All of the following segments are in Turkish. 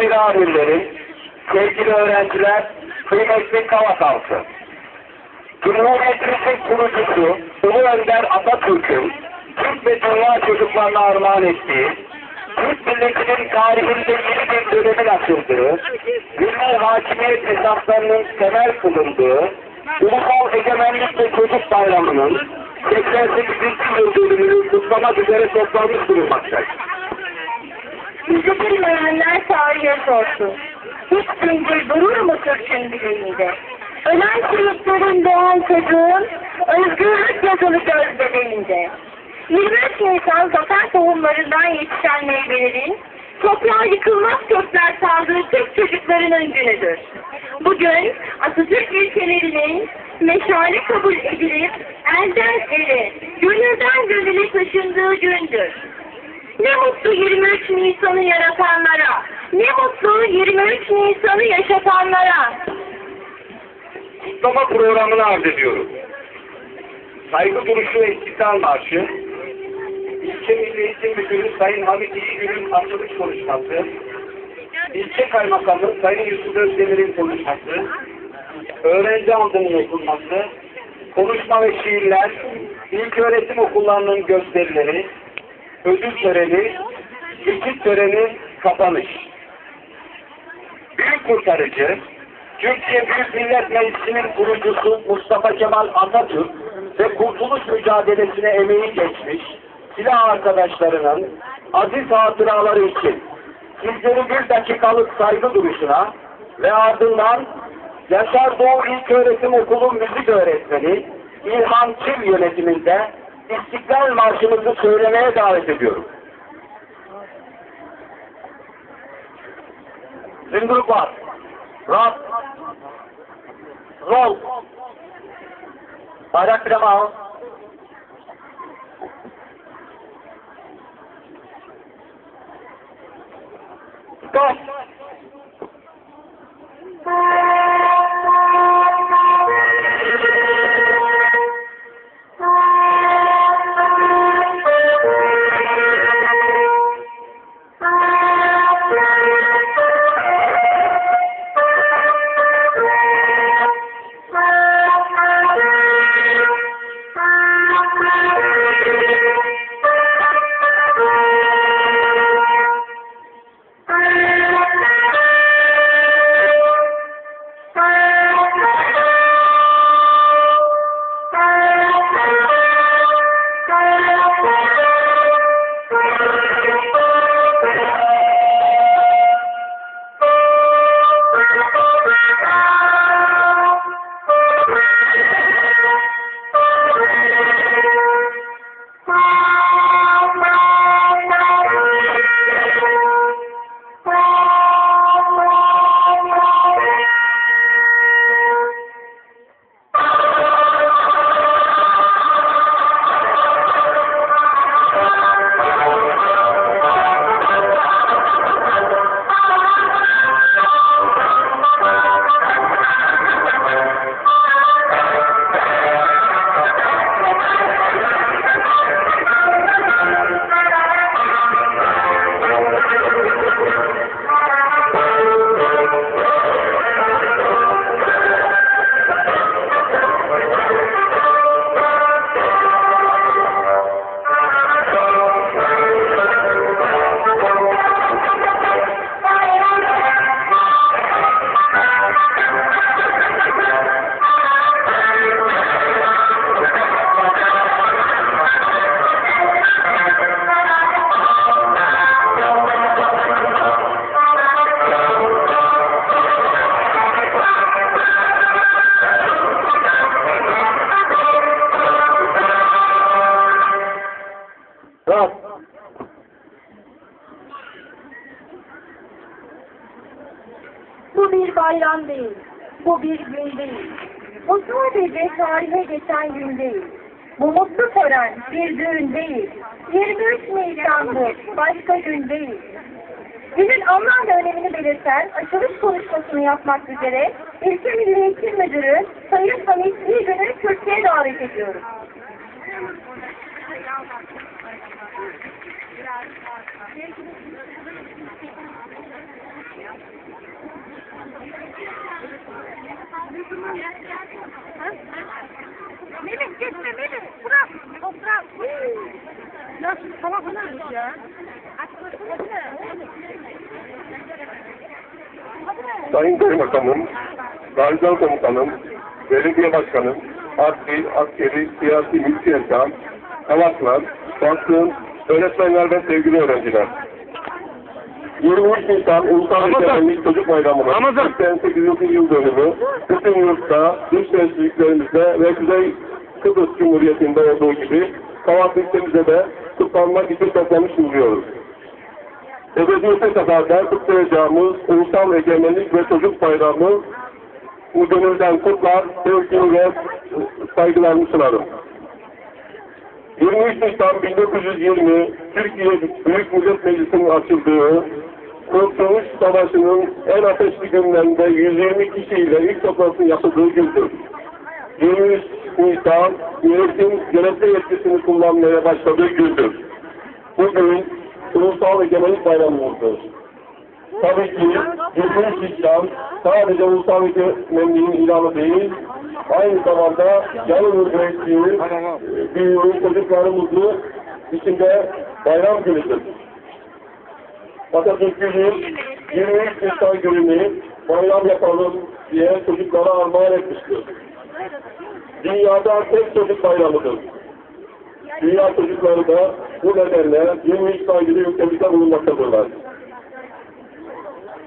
milleri, sevgili öğrenciler, kıymetli Kavak halkı. Cumhuriyetimizin kurucusu Ulu Önder Atatürk'ün Türk ve dünya çocuklarına armağan ettiği, Türk milletinin tarihinde yeni bir dönemin açıldığı, milli hakimiyet esaslarının temel kılındığı, Ulusal Egemenlik ve Çocuk Bayramı'nın 88. yıl dönümünü kutlamak üzere toplanmış bulunmaktadır. Bizi bilmeyenler tarihe sorsun. Hiç zincir durur mu Türk'ün bileğinde? Ölen çocukların doğan çocuğun özgürlük yazılı göz bebeğinde. 23 Nisan zafer tohumlarından yetişen meyvelerin toprağa yıkılmaz kökler saldığı Türk çocuklarının günüdür. Bugün Atatürk ilkelerinin meşale kabul edilip elden ele, gönülden gönüle taşındığı gündür. Ne mutlu 23 Nisan'ı yaratanlara, ne mutlu 23 Nisan'ı yaşatanlara. kutlama programını arz ediyorum. Saygı duruşu ve istiklal marşı, İlçe Milli Eğitim Müdürü Sayın Hamit İyigül'ün açılış konuşması, İlçe Kaymakamı Sayın Yusuf Özdemir'in konuşması, öğrenci andının okunması, konuşma ve şiirler, ilk öğretim okullarının gösterileri, ödül töreni, geçit töreni, kapanış. Büyük kurtarıcı, Türkiye Büyük Millet Meclisi'nin kurucusu Mustafa Kemal Atatürk ve kurtuluş mücadelesine emeği geçmiş silah arkadaşlarının aziz hatıraları için sizleri bir dakikalık saygı duruşuna ve ardından Yaşar Doğu İlköğretim Okulu müzik öğretmeni İlhan Çil yönetiminde İstiklal Marşımızı söylemeye davet ediyorum. Zıngırık var. Rahat. Rol. Bayrak bir al. Stop. Sadece tarihe geçen gün değil. Bu mutlu tören bir düğün değil. 23 Nisan bu, başka gün değil. Günün anlam ve önemini belirten açılış konuşmasını yapmak üzere İlçe Milli Eğitim Müdürü Sayın Hamit İyigün'ü Türkiye'ye davet ediyorum. Melih geçme Melih. Bırak. Toprak. Ya şu salak olmuş ya. Sayın Kaymakamım, Gazidan Komutanım, Belediye Başkanım, Adli, Askeri, Siyasi Mülkiyeten, Havaklar, basın, öğretmenler ve sevgili öğrenciler. 23 Nisan Ulusal Egemenlik Çocuk Bayramı'nın 88. yıl dönümü bütün yurtta, dış temsilcilerimizde ve Kuzey Kıbrıs Cumhuriyeti'nde olduğu gibi Kavak listemizde de kutlanmak için toplamış bulunuyoruz. Ebediyete kadar kutlayacağımız Ulusal Egemenlik ve Çocuk Bayramı bu gönülden kutlar, sevgi ve saygılarımı sunarım. 23 Nisan 1920 Türkiye Büyük Millet Meclisi'nin açıldığı Kurtuluş Savaşı'nın en ateşli günlerinde 120 kişiyle ilk toplantısının yapıldığı gündür. 23 Nisan yönetim yönetme yetkisini kullanmaya başladığı gündür. Bugün Ulusal Egemenlik Bayramımızdır. Tabii ki 23 Nisan sadece Ulusal Egemenliğin ilanı değil, aynı zamanda yanı ürettiği büyüğü çocuklarımızı içinde bayram günüdür. Atatürk günü 23 Nisan gününü bayram yapalım diye çocuklara armağan etmiştir. Dünyada tek çocuk bayramıdır. Dünya çocukları da bu nedenle 23 Nisan günü ülkemizde bulunmaktadırlar.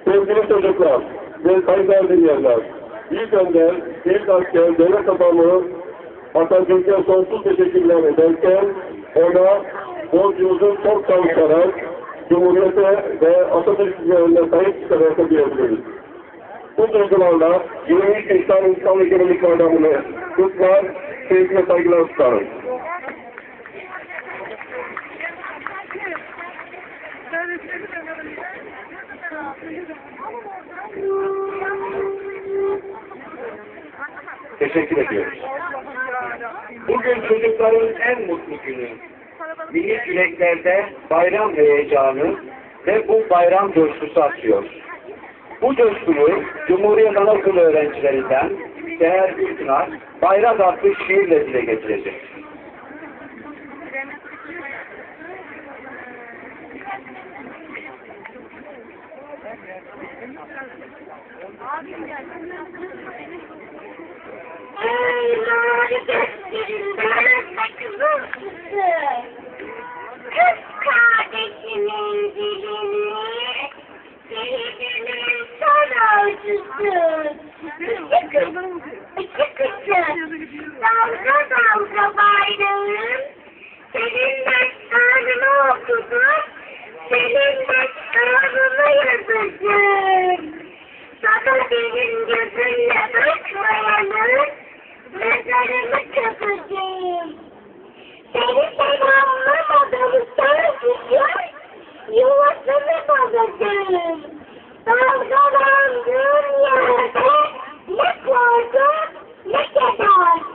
Sevgili çocuklar ve saygıdeğer dinleyenler, ilk önder, ilk asker, devlet adamı Atatürk'e sonsuz teşekkürler ederken ona borcumuzu çok çalışarak Cumhuriyete ve Atatürk üzerinde sahip çıkarak diyebiliriz. Bu duygularla 23 Nisan İnsan Egemenlik Bayramı'nı kutlar, sevgi ve saygılar tutarım. Teşekkür ediyoruz. Bugün çocukların en mutlu günü. Minik yüreklerde bayram heyecanı ve bu bayram coşkusu atıyor. Bu coşkuyu Cumhuriyet Anaokulu öğrencilerinden Seher Gülpınar Bayrak adlı şiirle dile getirecek. Ey mavi gözlerinden kızıl Kız kardeşimin dilini Sevgimin saraycısı Küçük kız, küçük kızı Dalga dalga bayrağım Senin destanını okudum Senin destanını yazacağım Sana benim gözümle Mezarımı kapatayım Seni sen anlamadın sevgilim Yuvasını bozacağım. Dalgalandığım yerde Ne korku ne keder